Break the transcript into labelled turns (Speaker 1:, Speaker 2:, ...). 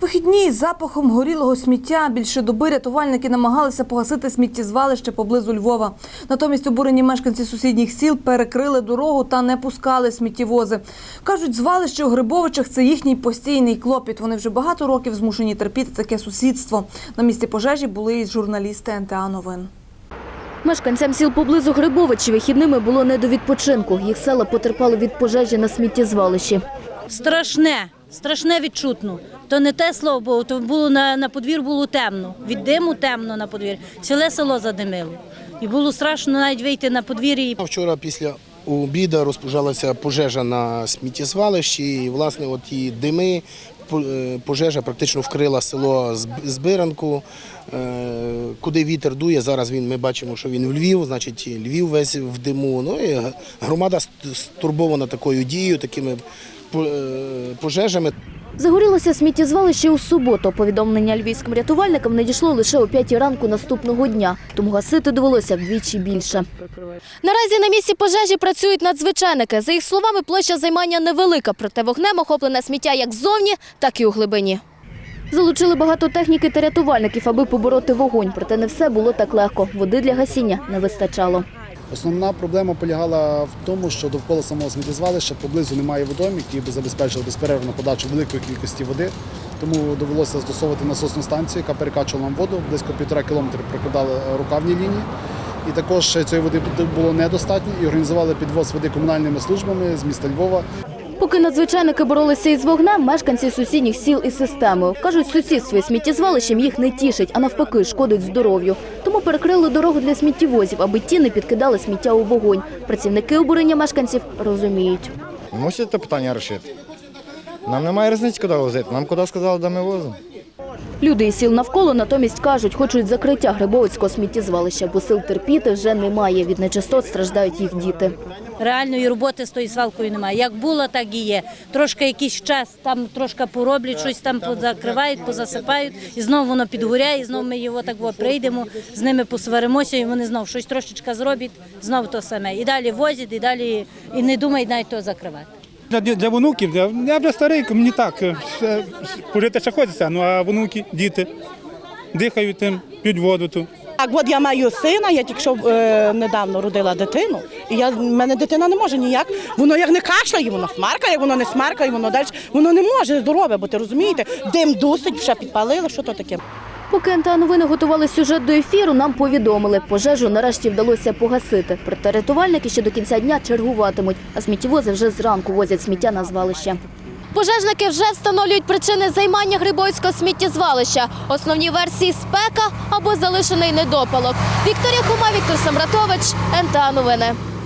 Speaker 1: Вихідні з запахом горілого сміття більше доби рятувальники намагалися погасити сміттєзвалище поблизу Львова. Натомість обурені мешканці сусідніх сіл перекрили дорогу та не пускали сміттєвози. Кажуть, звалище у Грибовичах це їхній постійний клопіт. Вони вже багато років змушені терпіти таке сусідство. На місці пожежі були і журналісти НТА Новин.
Speaker 2: Мешканцям сіл поблизу Грибовичі вихідними було не до відпочинку. Їх села потерпали від пожежі на сміттєзвалищі.
Speaker 3: Страшне, страшне відчутно. То не те слово, бо то було на, на подвір було темно. Від диму темно на подвір'ї. Ціле село задимило. І було страшно навіть вийти на подвір'я.
Speaker 4: Вчора після обіду розпожалася пожежа на сміттєзвалищі. І, власне, от ті дими, е, пожежа практично вкрила село Зб- Збиранку. Е, Куди вітер дує, зараз він, ми бачимо, що він в Львів, значить Львів весь в диму. Ну і громада стурбована такою дією, такими пожежами.
Speaker 2: Загорілося сміттєзвалище у суботу. Повідомлення львівським рятувальникам надійшло лише о 5 ранку наступного дня, тому гасити довелося вдвічі більше. Наразі на місці пожежі працюють надзвичайники. За їх словами, площа займання невелика, проте вогнем охоплене сміття як ззовні, так і у глибині. Залучили багато техніки та рятувальників, аби побороти вогонь. Проте не все було так легко. Води для гасіння не вистачало.
Speaker 5: Основна проблема полягала в тому, що довкола самого сміттєзвалища поблизу немає водойм, які би забезпечили безперервну подачу великої кількості води. Тому довелося застосовувати насосну станцію, яка перекачувала нам воду. Близько півтора кілометра прокладали рукавні лінії. І також цієї води було недостатньо і організували підвоз води комунальними службами з міста Львова.
Speaker 2: Поки надзвичайники боролися із вогнем, мешканці сусідніх сіл із системою. Кажуть, сусідство із сміттєзвалищем їх не тішить, а навпаки, шкодить здоров'ю. Тому перекрили дорогу для сміттєвозів, аби ті не підкидали сміття у вогонь. Працівники обурення мешканців розуміють.
Speaker 6: Мусять це питання рішити. Нам немає різниці, куди возити. Нам куди сказали, де ми возимо.
Speaker 2: Люди із сіл навколо натомість кажуть, хочуть закриття Грибовицького сміттєзвалища, бо сил терпіти вже немає. Від нечистот страждають їх діти.
Speaker 3: Реальної роботи з тою свалкою немає. Як було, так і є. Трошки якийсь час там трошки пороблять, щось там позакривають, позасипають, і знову воно підгоряє, і знову ми його так от прийдемо, з ними посваримося, і вони знову щось трошечка зроблять, знову то саме. І далі возять, і далі і не думають навіть того закривати.
Speaker 7: Для, для внуків, для, я вже старий, мені так, е, пожити ще хочеться, ну а внуки, діти дихають тим, п'ють воду ту.
Speaker 8: Так, от я маю сина, я тільки що е, недавно родила дитину, і я, в мене дитина не може ніяк. Воно як не кашляє, воно смаркає, воно не смаркає, воно далі. Воно не може здорове, бо ти розумієте, дим дусить, ще підпалили, що то таке.
Speaker 2: Поки НТА готували сюжет до ефіру, нам повідомили, пожежу нарешті вдалося погасити. Проте рятувальники ще до кінця дня чергуватимуть, а сміттєвози вже зранку возять сміття на звалище. Пожежники вже встановлюють причини займання Грибойського сміттєзвалища. Основні версії спека або залишений недопалок. Вікторія Кума, Віктор Самратович, НТА новини.